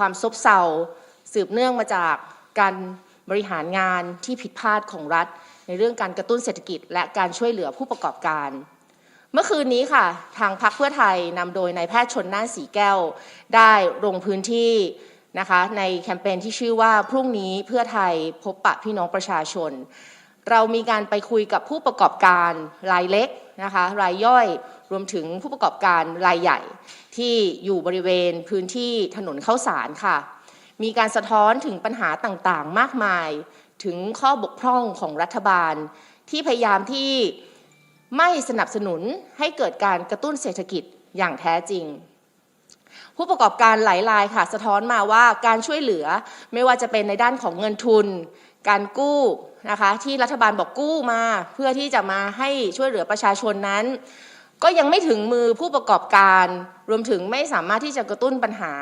ความซบเซาสืบเนื่องมาจากการบริหารงานที่ผิดพลาดของรัฐ ในเรื่องการกระตุ้นเศรษฐกิจ และการช่วยเหลือผู้ประกอบการ เมื่อคืนนี้ค่ะ ทางพรรคเพื่อไทยนำโดยนายแพทย์ชนน่านสีแก้ว ได้ลงพื้นที่นะคะในแคมเปญที่ชื่อว่าพรุ่งนี้เพื่อไทยพบปะพี่น้องประชาชน เรามีการไปคุยกับผู้ประกอบการรายเล็กนะคะรายย่อยรวมถึงผู้ประกอบการรายใหญ่ ที่อยู่บริเวณพื้นที่ถนนเข้าสารค่ะ มีการสะท้อนถึงปัญหาต่างๆ มากมาย ถึงข้อบกพร่องของรัฐบาล ที่พยายามที่ไม่สนับสนุนให้เกิดการกระตุ้นเศรษฐกิจอย่างแท้จริง ผู้ประกอบการหลายรายค่ะ สะท้อนมาว่าการช่วยเหลือไม่ว่าจะเป็นในด้านของเงินทุน การกู้นะคะที่รัฐบาลบอกกู้มา เพื่อที่จะมาให้ช่วยเหลือประชาชนนั้น ก็ยังไม่ถึงมือผู้ประกอบการ รวมถึงไม่สามารถที่จะกระตุ้นปัญหา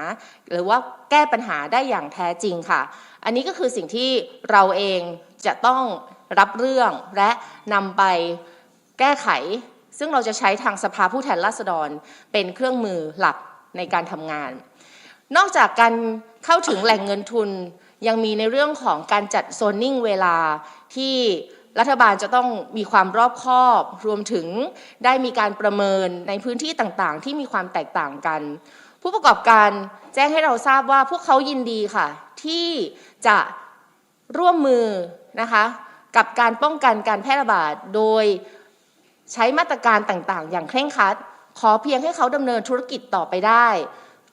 หรือว่าแก้ปัญหาได้อย่างแท้จริงค่ะ อันนี้ก็คือสิ่งที่เราเองจะต้องรับเรื่องและนำไปแก้ไข ซึ่งเราจะใช้ทางสภาผู้แทนราษฎรเป็นเครื่องมือหลักในการทำงาน นอกจากการเข้าถึงแหล่งเงินทุนยังมีในเรื่องของการจัดโซนนิ่งเวลาที่ รัฐบาลจะต้องมีความรอบคอบ รวมถึงได้มีการประเมินในพื้นที่ต่างๆ ที่มีความแตกต่างกัน ผู้ประกอบการแจ้งให้เราทราบว่าพวกเขายินดีค่ะ ที่จะร่วมมือนะคะกับการป้องกันการแพร่ระบาดโดยใช้มาตรการต่างๆ อย่างเคร่งครัด ขอเพียงให้เขาดำเนินธุรกิจต่อไปได้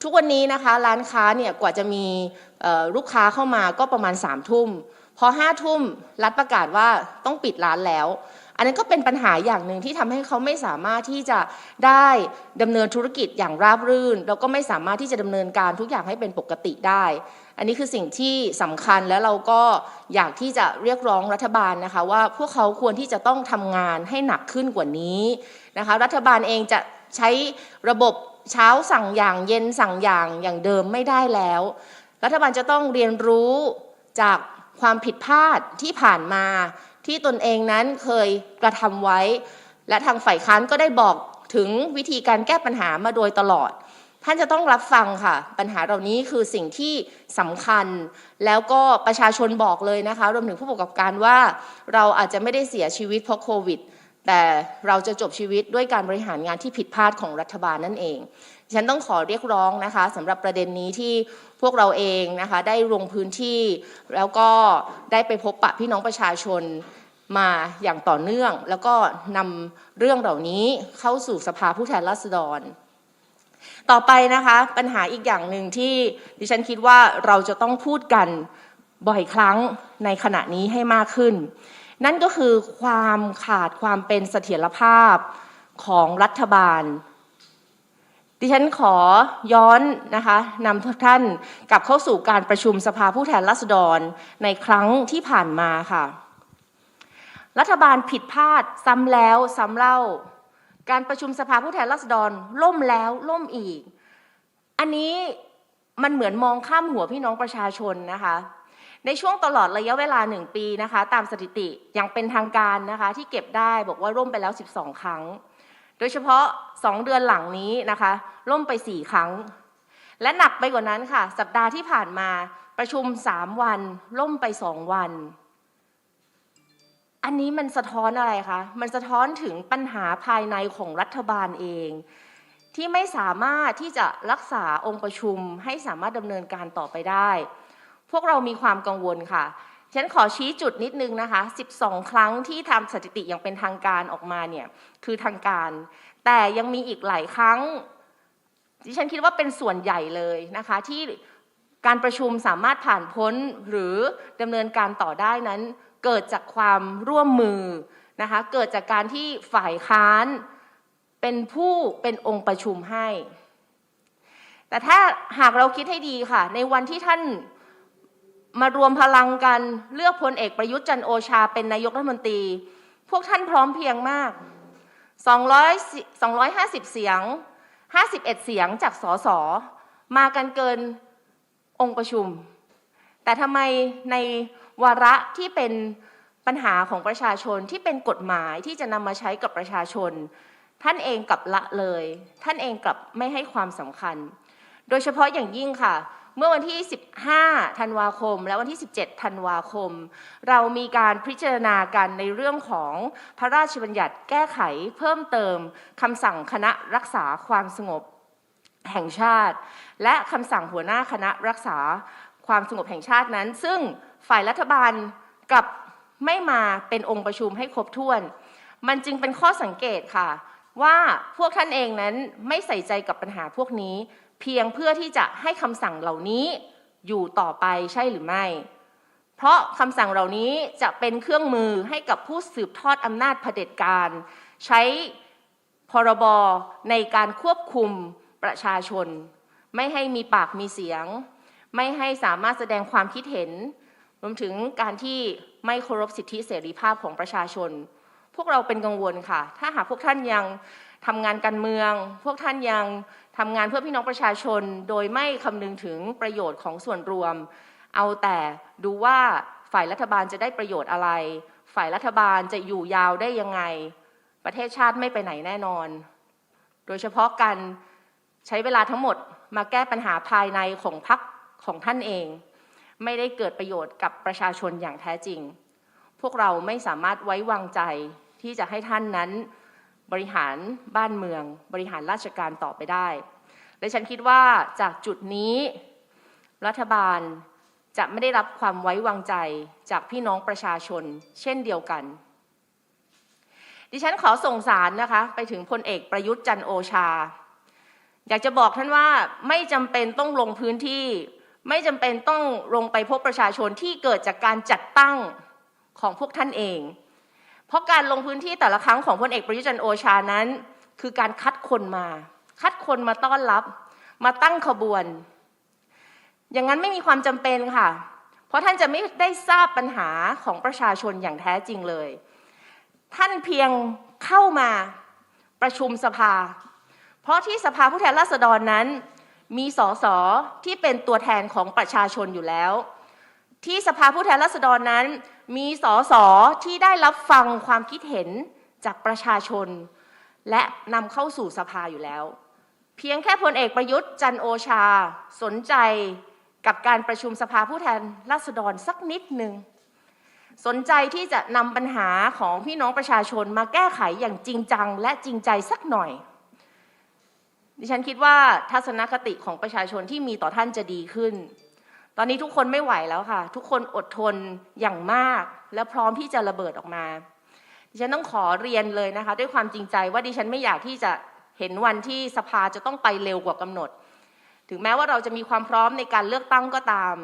ทุกวันนี้นะคะร้านค้าเนี่ยกว่าจะมีลูกค้าเข้ามาก็ประมาณ3ามทุ่ม พอห้าทุ่มรัฐประกาศว่าต้องปิดร้านแล้ว อันนั้นก็เป็นปัญหาอย่างหนึ่งที่ทำให้เขาไม่สามารถที่จะได้ดำเนินธุรกิจอย่างราบรื่น แล้วก็ไม่สามารถที่จะดำเนินการทุกอย่างให้เป็นปกติได้ อันนี้คือสิ่งที่สำคัญแล้วเราก็อยากที่จะเรียกร้องรัฐบาลนะคะ ว่าพวกเขาควรที่จะต้องทำงานให้หนักขึ้นกว่านี้นะคะ รัฐบาลเองจะใช้ระบบเช้าสั่งอย่างเย็นสั่งอย่างอย่างเดิมไม่ได้แล้ว รัฐบาลจะต้องเรียนรู้จาก ความผิดพลาดที่ผ่านมาที่ตนเองนั้นเคยกระทำไว้ และทางฝ่ายค้านก็ได้บอกถึงวิธีการแก้ปัญหามาโดยตลอด ท่านจะต้องรับฟังค่ะ ปัญหาเหล่านี้คือสิ่งที่สำคัญ แล้วก็ประชาชนบอกเลยนะคะ รวมถึงผู้ประกอบการว่า เราอาจจะไม่ได้เสียชีวิตเพราะโควิดแต่เราจะจบชีวิตด้วยการบริหารงานที่ผิดพลาดของรัฐบาลนั่นเอง ฉันต้องขอเรียกร้องนะคะสำหรับประเด็นนี้ที่พวกเราเองนะคะได้ลงพื้นที่ แล้วก็ได้ไปพบปะพี่น้องประชาชนมาอย่างต่อเนื่อง แล้วก็นำเรื่องเหล่านี้เข้าสู่สภาผู้แทนราษฎร ต่อไปนะคะปัญหาอีกอย่างหนึ่งที่ดิฉันคิดว่าเราจะต้องพูดกันบ่อยครั้งในขณะนี้ให้มากขึ้น นั่นก็คือความขาดความเป็นเสถียรภาพของรัฐบาล ดิฉันขอย้อนนะคะนำทุกท่านกลับเข้าสู่การประชุมสภาผู้แทนราษฎรในครั้งที่ผ่านมาค่ะ รัฐบาลผิดพลาดซ้ำแล้วซ้ำเล่า การประชุมสภาผู้แทนราษฎรล่มแล้วล่มอีก อันนี้มันเหมือนมองข้ามหัวพี่น้องประชาชนนะคะในช่วงตลอดระยะเวลาหนึ่งปีนะคะ ตามสถิติอย่างเป็นทางการนะคะ ที่เก็บได้บอกว่าร่มไปแล้ว 12 ครั้ง โดยเฉพาะสองเดือนหลังนี้นะคะ ล่มไปสี่ครั้ง และหนักไปกว่านั้นค่ะ สัปดาห์ที่ผ่านมาประชุมสามวัน ล่มไปสองวัน อันนี้มันสะท้อนอะไรคะ มันสะท้อนถึงปัญหาภายในของรัฐบาลเอง ที่ไม่สามารถที่จะรักษาองค์ประชุมให้สามารถดำเนินการต่อไปได้ พวกเรามีความกังวลค่ะ ฉันขอชี้จุดนิดนึงนะคะ 12 ครั้งที่ทำสถิติอย่างเป็นทางการออกมาเนี่ยคือทางการ แต่ยังมีอีกหลายครั้งที่ฉันคิดว่าเป็นส่วนใหญ่เลยนะคะ ที่การประชุมสามารถผ่านพ้นหรือดำเนินการต่อได้นั้น เกิดจากความร่วมมือนะคะเกิดจากการที่ฝ่ายค้านเป็นผู้เป็นองค์ประชุมให้ แต่ถ้าหากเราคิดให้ดีค่ะ ในวันที่ท่าน มารวมพลังกันเลือกพลเอกประยุทธ์จันโอชาเป็นนายกรัฐมนตรี พวกท่านพร้อมเพียงมาก 200 250 เสียง 51 เสียงจากสสมากันเกินองค์ประชุม แต่ทำไมในวาระที่เป็นปัญหาของประชาชนที่เป็นกฎหมายที่จะนำมาใช้กับประชาชน ท่านเองกลับละเลย ท่านเองกลับไม่ให้ความสำคัญ โดยเฉพาะอย่างยิ่งค่ะ เมื่อวันที่ 15 ธันวาคม และวันที่ 17 ธันวาคม เรามีการพิจารณากันในเรื่องของพระราชบัญญัติแก้ไขเพิ่มเติมคำสั่งคณะรักษาความสงบแห่งชาติ และคำสั่งหัวหน้าคณะรักษาความสงบแห่งชาตินั้น ซึ่งฝ่ายรัฐบาลกับไม่มาเป็นองค์ประชุมให้ครบถ้วน มันจึงเป็นข้อสังเกตค่ะ ว่าพวกท่านเองนั้นไม่ใส่ใจกับปัญหาพวกนี้ เพียงเพื่อที่จะให้คำสั่งเหล่านี้อยู่ต่อไปใช่หรือไม่ เพราะคำสั่งเหล่านี้จะเป็นเครื่องมือให้กับผู้สืบทอดอำนาจเผด็จการ ใช้พรบในการควบคุมประชาชน ไม่ให้มีปากมีเสียง ไม่ให้สามารถแสดงความคิดเห็น รวมถึงการที่ไม่เคารพสิทธิเสรีภาพของประชาชน พวกเราเป็นกังวลค่ะ ถ้าหากพวกท่านยัง ทำงานการเมือง พวกท่านยังทำงานเพื่อพี่น้องประชาชน โดยไม่คำนึงถึงประโยชน์ของส่วนรวม เอาแต่ดูว่าฝ่ายรัฐบาลจะได้ประโยชน์อะไร ฝ่ายรัฐบาลจะอยู่ยาวได้ยังไง ประเทศชาติไม่ไปไหนแน่นอน โดยเฉพาะการใช้เวลาทั้งหมดมาแก้ปัญหาภายในของพรรคของท่านเอง ไม่ได้เกิดประโยชน์กับประชาชนอย่างแท้จริง พวกเราไม่สามารถไว้วางใจที่จะให้ท่านนั้น บริหารบ้านเมือง บริหารราชการต่อไปได้ และฉันคิดว่าจากจุดนี้รัฐบาลจะไม่ได้รับความไว้วางใจจากพี่น้องประชาชนเช่นเดียวกัน ดิฉันขอส่งสารนะคะไปถึงพลเอกประยุทธ์จันโอชา อยากจะบอกท่านว่าไม่จำเป็นต้องลงพื้นที่ ไม่จำเป็นต้องลงไปพบประชาชนที่เกิดจากการจัดตั้งของพวกท่านเอง เพราะการลงพื้นที่แต่ละครั้งของพลเอกประยุจันทร์โอชานั้น คือการคัดคนมา คัดคนมาต้อนรับ มาตั้งขบวน อย่างนั้นไม่มีความจำเป็นค่ะ เพราะท่านจะไม่ได้ทราบปัญหาของประชาชนอย่างแท้จริงเลย ท่านเพียงเข้ามาประชุมสภา เพราะที่สภาผู้แทนราษฎรนั้น มีสสที่เป็นตัวแทนของประชาชนอยู่แล้ว ที่สภาผู้แทนราษฎรนั้น มีสสที่ได้รับฟังความคิดเห็นจากประชาชน และนำเข้าสู่สภาอยู่แล้ว เพียงแค่พลเอกประยุทธ์จันโอชาสนใจกับการประชุมสภาผู้แทนราษฎรสักนิดหนึ่งสนใจที่จะนำปัญหาของพี่น้องประชาชนมาแก้ไขอย่างจริงจังและจริงใจสักหน่อย ดิฉันคิดว่าทัศนคติของประชาชนที่มีต่อท่านจะดีขึ้น ตอนนี้ทุกคนไม่ไหวแล้วค่ะ ทุกคนอดทนอย่างมาก และพร้อมที่จะระเบิดออกมา ดิฉันต้องขอเรียนเลยนะคะ ด้วยความจริงใจว่าดิฉันไม่อยากที่จะเห็นวันที่สภาจะต้องไปเร็วกว่ากำหนด ถึงแม้ว่าเราจะมีความพร้อมในการเลือกตั้งก็ตาม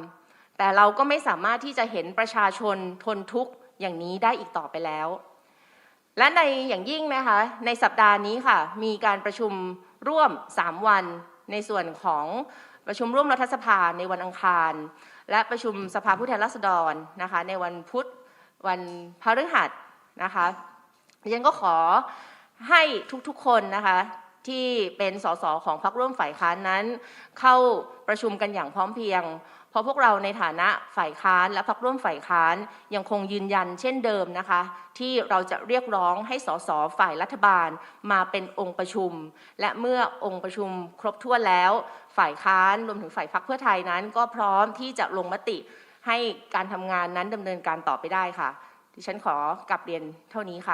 แต่เราก็ไม่สามารถที่จะเห็นประชาชนทนทุกข์อย่างนี้ได้อีกต่อไปแล้ว และในอย่างยิ่งนะคะในสัปดาห์นี้ค่ะ มีการประชุมร่วม 3 วันในส่วนของ ประชุมร่วมรัฐสภาในวันอังคาร และประชุมสภาผู้แทนราษฎรนะคะในวันพุธวันพฤหัสนะคะดิฉันก็ขอให้ทุกๆคนนะคะที่เป็นสสของพรรคร่วมฝ่ายค้านนั้น เข้าประชุมกันอย่างพร้อมเพรียง ราะพวกเราในฐานะฝ่ายค้านและพรรคร่วมฝ่ายค้านยังคงยืนยันเช่นเดิมนะคะ ที่เราจะเรียกร้องให้สสฝ่ายรัฐบาลมาเป็นองค์ประชุม และเมื่อองค์ประชุมครบถ้วนแล้ว ฝ่ายค้านรวมถึงฝ่ายพรรคเพื่อไทยนั้น ก็พร้อมที่จะลงมติให้การทำงานนั้นดำเนินการต่อไปได้ค่ะ ดิฉันขอกลับเรียนเท่านี้ค่ะ